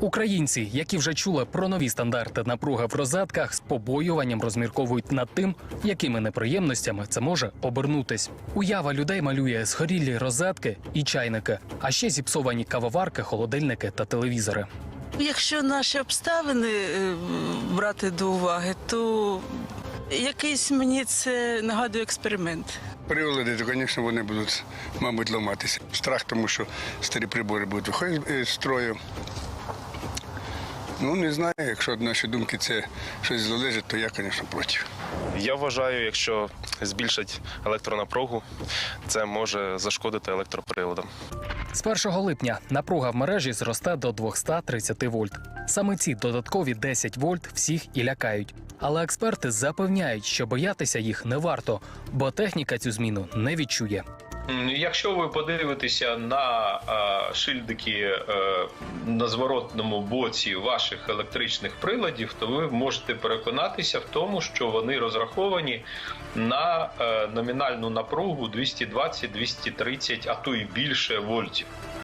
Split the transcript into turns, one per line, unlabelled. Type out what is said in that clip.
Українці, які вже чули про нові стандарти напруги в розетках, з побоюванням розмірковують над тим, якими неприємностями це може обернутись. Уява людей малює згорілі розетки і чайники, а ще зіпсовані кавоварки, холодильники та телевізори.
Якщо наші обставини е, брати до уваги, то якийсь мені це нагадує експеримент.
Прилади, то, звісно, вони будуть, мабуть, ламатися. Страх, тому що старі прибори будуть виходити з строю. Ну, не знаю, якщо від нашої думки це щось залежить, то я, звісно, проти.
Я вважаю, якщо збільшать електронапругу, це може зашкодити електроприладам.
З 1 липня напруга в мережі зросте до 230 вольт. Саме ці додаткові 10 вольт всіх і лякають. Але експерти запевняють, що боятися їх не варто, бо техніка цю зміну не відчує.
Якщо ви подивитеся на е, шильдики е, на зворотному боці ваших електричних приладів, то ви можете переконатися в тому, що вони розраховані на е, номінальну напругу 220-230, а то і більше вольтів.